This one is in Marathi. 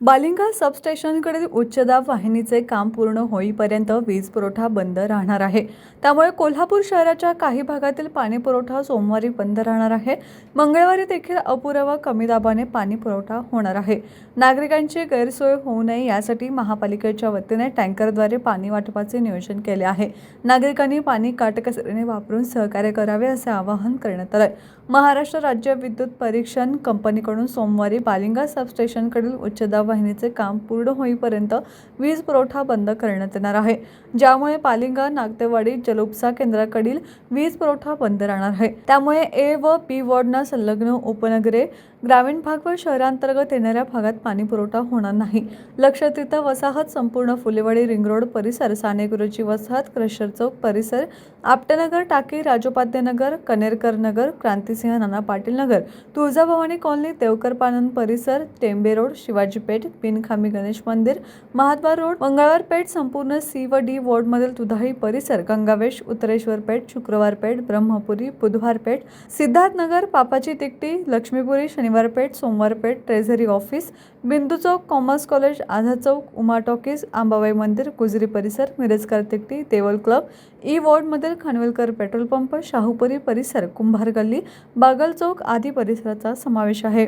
बालिंगा सबस्टेशनकडील उच्चदाब वाहिनीचे काम पूर्ण होईपर्यंत वीज पुरवठा बंद राहणार आहे. त्यामुळे कोल्हापूर शहराच्या काही भागातील पाणी पुरवठा सोमवारी बंद राहणार आहे. मंगळवारी देखील अपुऱ्या व कमी दाबाने पाणी पुरवठा होणार आहे. नागरिकांची गैरसोय होऊ नये यासाठी महापालिकेच्या वतीने टँकरद्वारे पाणी वाटपाचे नियोजन केले आहे. नागरिकांनी पाणी काटकसरीने वापरून सहकार्य करावे असे आवाहन करण्यात आलं महाराष्ट्र राज्य विद्युत परीक्षण कंपनीकडून सोमवारी बालिंगा सबस्टेशनकडील उच्चदाब वाहिनीचे काम पूर्ण होईपर्यंत वीज पुरवठा बंद करण्यात येणार आहे. ज्यामुळे पालिंगा नागदेवाडी जलोपसा केंद्राकडील वीज पुरवठा बंद राहणार आहे. त्यामुळे ए व पी वॉर्डना संलग्न उपनगरे ग्रामीण भाग व शहरांतर्गत येणाऱ्या भागात पाणी पुरवठा होणार नाही. लक्षात येतं वसाहत संपूर्ण फुलेवाडी रिंग रोड परिसर सानेगुरुची वसाहत क्रशर चौक परिसर आपटेनगर टाकी राजोपाध्ये नगर कनेरकर नगर क्रांतिसिंह नाना पाटील नगर तुळजाभवानी कॉलनी देवकरपानन परिसर टेंबे रोड शिवाजी पेठ पिनखामी गणेश मंदिर महाद्वार रोड मंगळवार पेठ संपूर्ण सी व डी वॉर्डमधील दुधाळी परिसर गंगावेश उत्तरेश्वर पेठ शुक्रवार पेठ ब्रह्मपुरी बुधवार पेठ सिद्धार्थनगर पापाची तिकटी लक्ष्मीपुरी शनिवार पेठ सोमवार पेठ ट्रेझरी ऑफिस बिंदू चौक कॉमर्स कॉलेज आझा चौक उमा टॉकीज आंबाबाई मंदिर गुजरी परिसर मिरजकर तिकटी देवल क्लब ई वॉर्डमधील खानवेलकर पेट्रोल पंप शाहूपुरी परिसर कुंभार गल्ली बागल चौक आदी परिसराचा समावेश आहे.